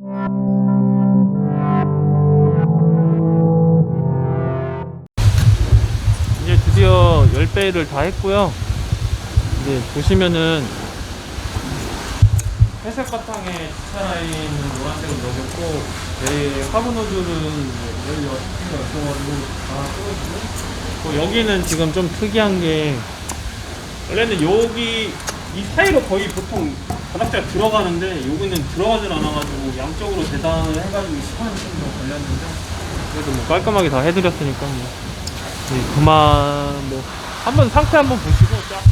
이제 드디어 10배를 다 했고요. 이제 보시면은 회색 바탕에 주차 라인은 노란색을 넣었고 내 화분 여기 어떻게 없어가지고 다 뜯어주고 또 여기는 지금 좀 특이한 게 원래는 여기 이 사이로 거의 보통 바닥재가 들어가는데 여기는 들어가질 않아가지고 양쪽으로 재단을 해가지고 시간이 좀 더 걸렸는데 그래도 뭐 깔끔하게 다 해드렸으니까 뭐. 네, 그만 뭐 한번 상태 한번 보시고 쫙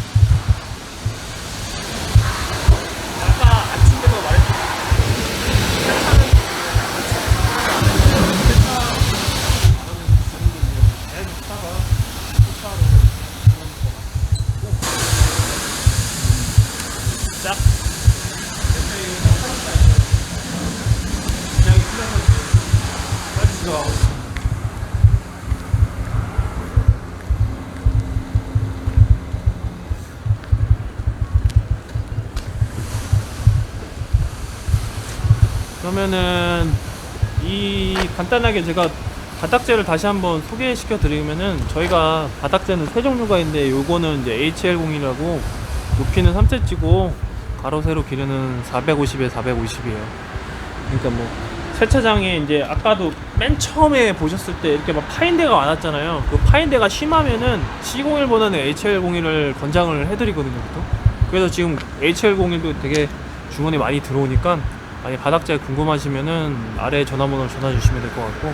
그러면은 이 간단하게 제가 바닥재를 다시 한번 소개시켜 드리면은 저희가 바닥재는 세 종류가 있는데 요거는 이제 HL01이라고 높이는 3cm고 가로 세로 길이는 450에 450이에요. 그러니까 뭐 세차장에 이제 아까도 맨 처음에 보셨을 때 이렇게 막 파인 데가 많았잖아요. 그 파인 데가 심하면은 C01보다는 HL01을 권장을 해드리거든요. 그래서 지금 HL01도 되게 주문이 많이 들어오니까 만약 바닥재 궁금하시면은 아래 전화번호 전화 주시면 될 것 같고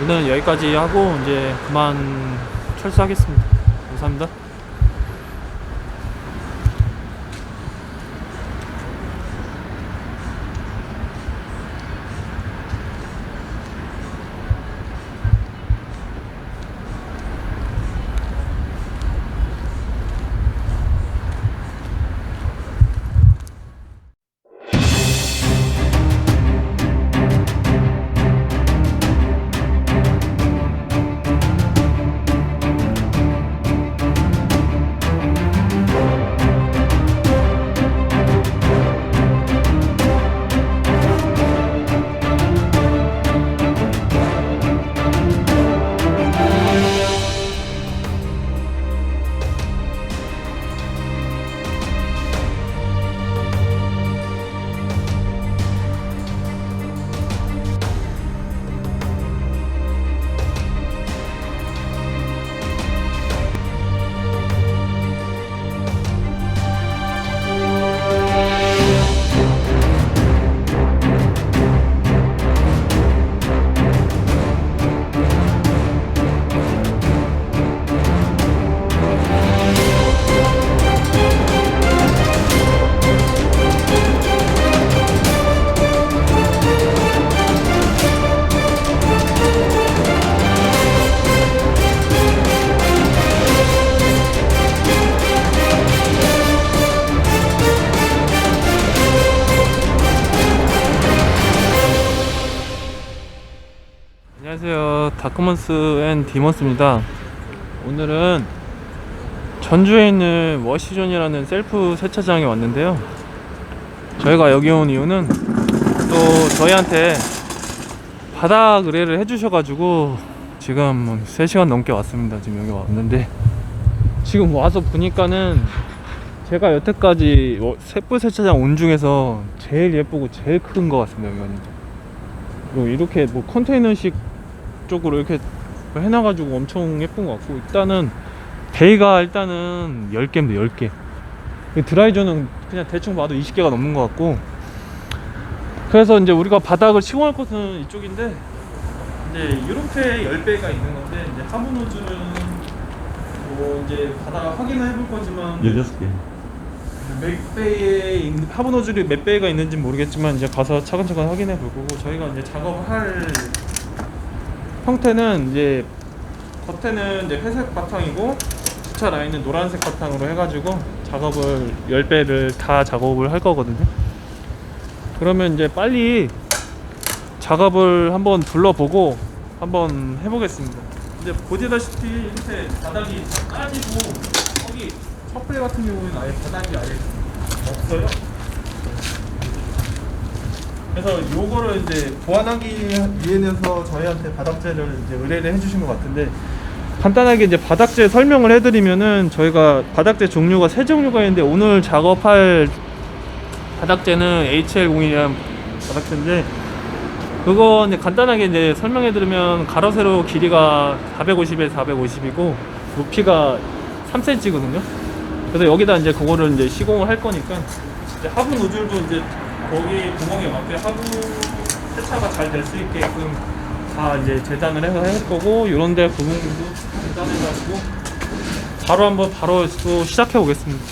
오늘은 여기까지 하고 이제 그만 철수하겠습니다. 감사합니다. 다크먼스 앤 디먼스입니다. 오늘은 전주에 있는 워시존이라는 셀프 세차장에 왔는데요. 저희가 여기 온 이유는 또 저희한테 바닥 의뢰를 해주셔가지고 지금 3시간 넘게 왔습니다. 지금 여기 왔는데 지금 와서 보니까는 제가 여태까지 워- 셀프 세차장 온 중에서 제일 예쁘고 제일 큰 것 같습니다. 그리고 이렇게 뭐 컨테이너식 쪽으로 이렇게 해놔가지고 엄청 예쁜 것 같고 일단은 베이가 일단은 10개입니다 10개 드라이저는 그냥 대충 봐도 20개가 넘는 것 같고 그래서 이제 우리가 바닥을 시공할 곳은 이쪽인데 이제 이렇게 10배가 있는 건데 이제 호줄은 뭐 이제 바닥 확인을 해볼 거지만 16개. 몇 배에 호줄이 몇 배가 있는지 모르겠지만 이제 가서 차근차근 확인해 볼 거고 저희가 이제 작업할 형태는 이제 겉에는 이제 회색 바탕이고 주차 라인은 노란색 바탕으로 해가지고 작업을 10배를 다 작업을 할 거거든요. 그러면 이제 빨리 작업을 한번 둘러보고 한번 해보겠습니다. 이제 보시다시피 이렇게 바닥이 까지고 여기 서플레 같은 경우에는 아예 바닥이 아예 없어요. 그래서 요거를 이제 보완하기 위해서 저희한테 바닥재를 이제 의뢰를 해주신 것 같은데 간단하게 이제 바닥재 설명을 해드리면은 저희가 바닥재 종류가 세 종류가 있는데 오늘 작업할 바닥재는 HL01이라는 바닥재인데 그거 이제 간단하게 이제 설명해드리면 가로 세로 길이가 450에 450이고 높이가 3cm거든요. 그래서 여기다 이제 그거를 이제 시공을 할 거니까 이제 하부 노즐도 이제 거기 구멍에 맞게 하부 세차가 잘 될 수 있게끔 다 이제 재단을 해서 할 거고 이런데 부분도 재단해가지고 바로 한번 바로 또 시작해 보겠습니다.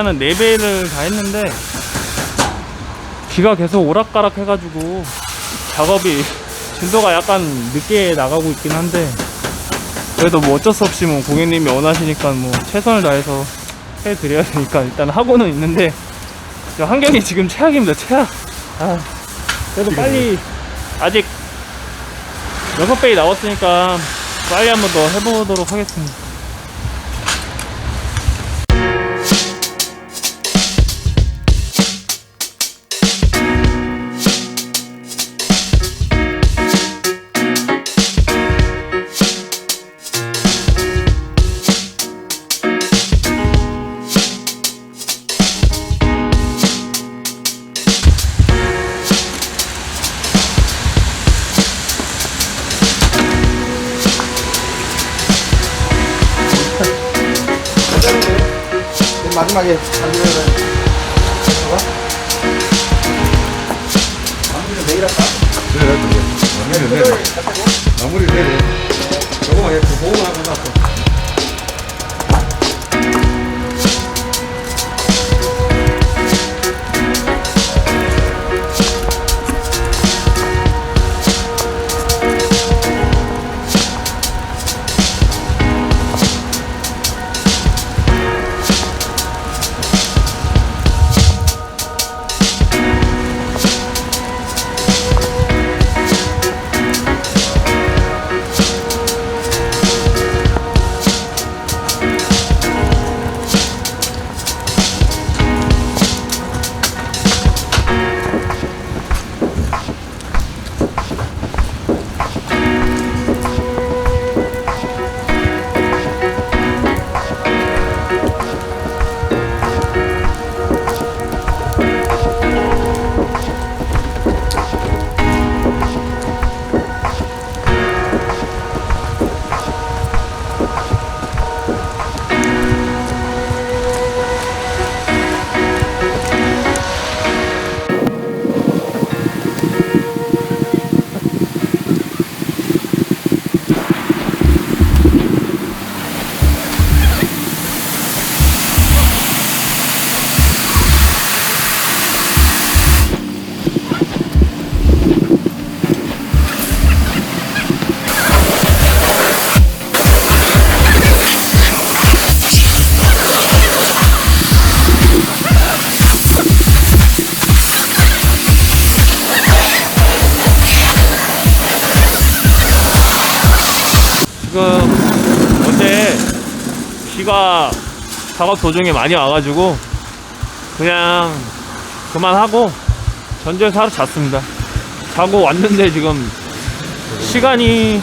일단은 네 배를 다 했는데 비가 계속 오락가락 해가지고 작업이 진도가 약간 늦게 나가고 있긴 한데 그래도 뭐 어쩔 수 없이 뭐 고객님이 원하시니까 뭐 최선을 다해서 해드려야 되니까 일단 하고는 있는데 저 환경이 지금 최악입니다. 최악. 아 그래도 빨리 아직 여섯 배이 나왔으니까 빨리 한번 더 해보도록 하겠습니다 맨 비가 작업 도중에 많이 와가지고 그냥 그만하고 전주에서 잤습니다. 자고 왔는데 지금 시간이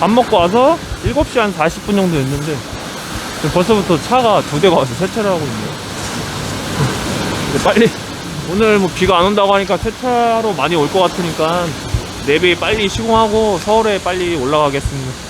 밥 먹고 와서 7시 한 40분 정도 됐는데 지금 벌써부터 차가 두 대가 와서 세차를 하고 있네요. 빨리 오늘 뭐 비가 안 온다고 하니까 세차로 많이 올 것 같으니까 내비 빨리 시공하고 서울에 빨리 올라가겠습니다.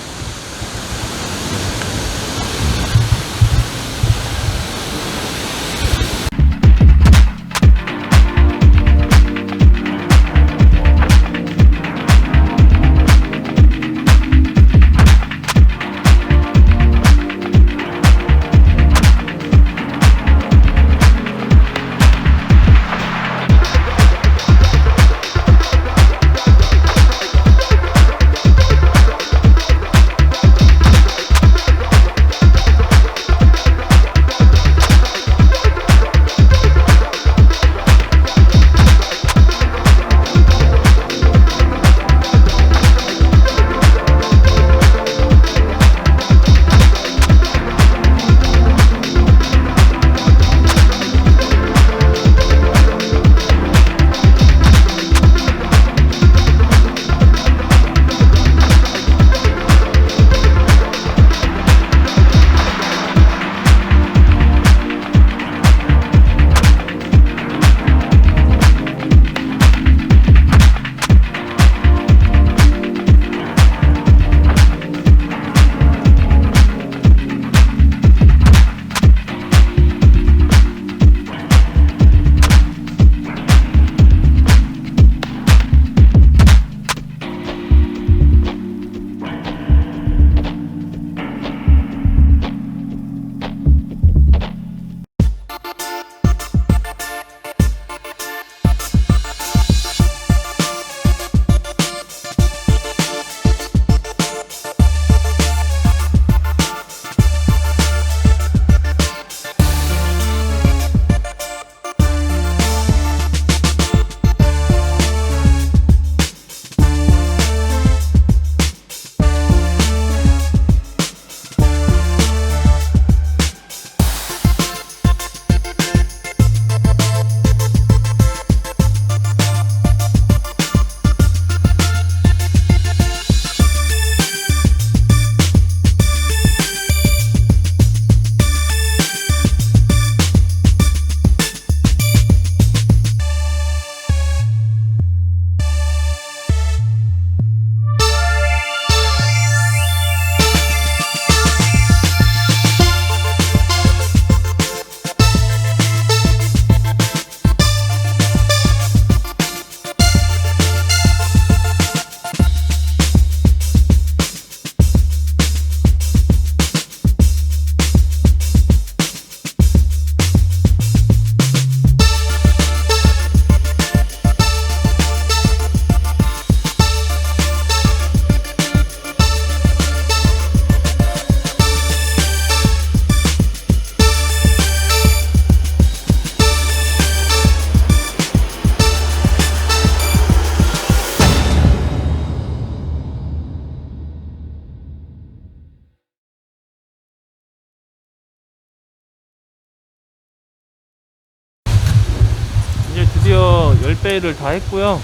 드디어 10배를 다 했고요.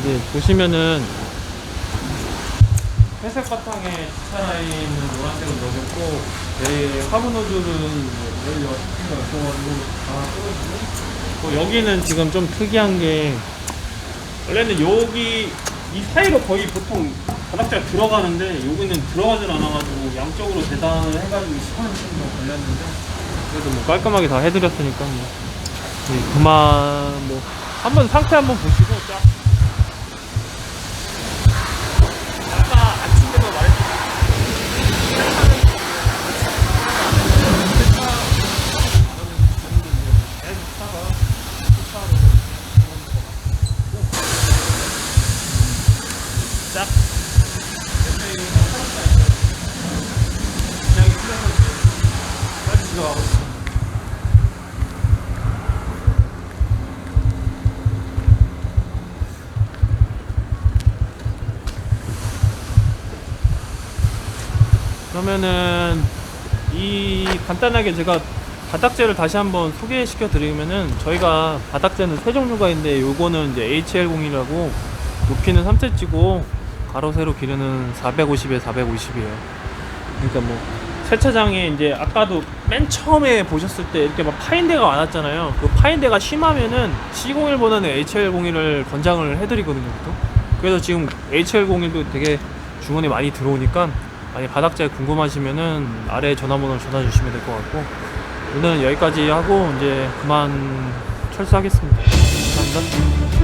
이제 보시면은 회색 바탕에 주차 라인은 노란색으로 넣어줬고 내일 화분 노즐은 내일 여시키가 있어가지고 다 떨어지고 또 여기는 지금 좀 특이한 게 원래는 여기 이 사이로 거의 보통 바닥재가 들어가는데 여기는 들어가질 않아가지고 양쪽으로 재단을 해가지고 시간이 좀더 걸렸는데 그래도 뭐 깔끔하게 다 해드렸으니까 뭐 네, 그만 뭐 한번 상태 한번 보시고 쫙 그러면은 이 간단하게 제가 바닥재를 다시 한번 소개시켜 드리면은 저희가 바닥재는 세 종류가 있는데 요거는 이제 HL01이라고 높이는 3cm고 가로 세로 길이는 450에 450이에요. 그러니까 뭐 세차장에 이제 아까도 맨 처음에 보셨을 때 이렇게 막 파인 데가 많았잖아요. 그 파인 데가 심하면은 C01보다는 HL01을 권장을 해드리거든요. 보통. 그래서 지금 HL01도 되게 주문이 많이 들어오니까 만약 바닥재 궁금하시면은 아래 전화번호 전화 주시면 될 것 같고 오늘은 여기까지 하고 이제 그만 철수하겠습니다. 감사합니다.